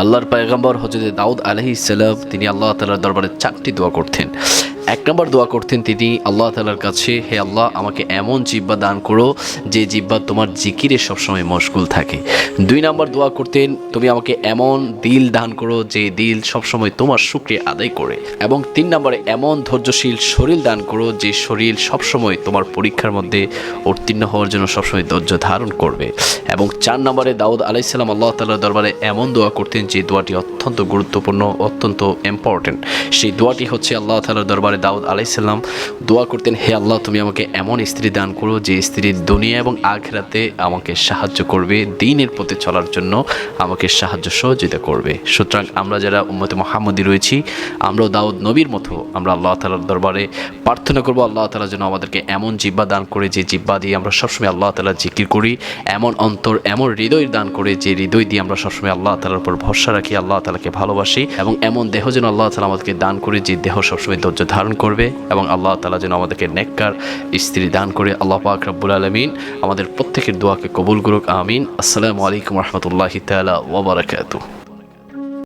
আল্লাহর পায়গাম্বর হজরত দাউদ আলহি ইসাল্লাম তিনি আল্লাহ তালার দরবারে চারটি দোয়া করতেন। এক নম্বর দোয়া করতেন তিনি, আল্লাহ তালার কাছে, হে আল্লাহ, আমাকে এমন জিব্বা দান করো যে জিব্বা তোমার জিকিরে সবসময় মশগুল থাকে। দুই নম্বর দোয়া করতেন, তুমি আমাকে এমন দিল দান করো যে দিল সবসময় তোমার শুক্রিয়া আদায় করে। এবং তিন নম্বরে, এমন ধৈর্যশীল শরীর দান করো যে শরীর সবসময় তোমার পরীক্ষার মধ্যে উত্তীর্ণ হওয়ার জন্য সবসময় ধৈর্য ধারণ করবে। এবং চার নম্বরে দাউদ আলাইসাল্লাম আল্লাহ তাল্লাহ দরবারে এমন দোয়া করতেন যে দোয়াটি অত্যন্ত গুরুত্বপূর্ণ, অত্যন্ত ইম্পর্টেন্ট সেই দোয়াটি হচ্ছে আল্লাহ তাল্লাহ দরবারে দাউদ আলাইসাল্লাম দোয়া করতেন, হে আল্লাহ, তুমি আমাকে এমন স্ত্রী দান করো যে স্ত্রীর দুনিয়া এবং আখরাতে আমাকে সাহায্য করবে, দিনের পথে চলার জন্য আমাকে সাহায্য সহযোগিতা করবে। সুতরাং আমরা যারা উম্মতে মোহাম্মদী রয়েছি, আমরাও দাউদ নবীর মতো আমরা আল্লাহ তালার দরবারে প্রার্থনা করব, আল্লাহ তালা যেন আমাদেরকে এমন জিব্বা দান করে যে জিব্বা দিয়ে আমরা সবসময় আল্লাহ তালা জিকির করি, এমন অন্তর এমন হৃদয় দান করে যে হৃদয় দিয়ে আমরা সবসময় আল্লাহ তালার উপর ভরসা রাখি, আল্লাহ তালাকে ভালোবাসি এবং এমন দেহ যেন আল্লাহ তালা আমাদেরকে দান করে যে দেহ সবসময় ধৈর্য ধারণ করবে এবং আল্লাহ তালা যেন আমাদেরকে নেককার স্ত্রী দান করে। আল্লাহ পাক রব্বুল আলমিন আমাদের প্রত্যেকের দোয়াকে কবুল করুক, আমিন। আসসালামু আলাইকুম রহমতুল্লাহ তালা ওবরাকাতু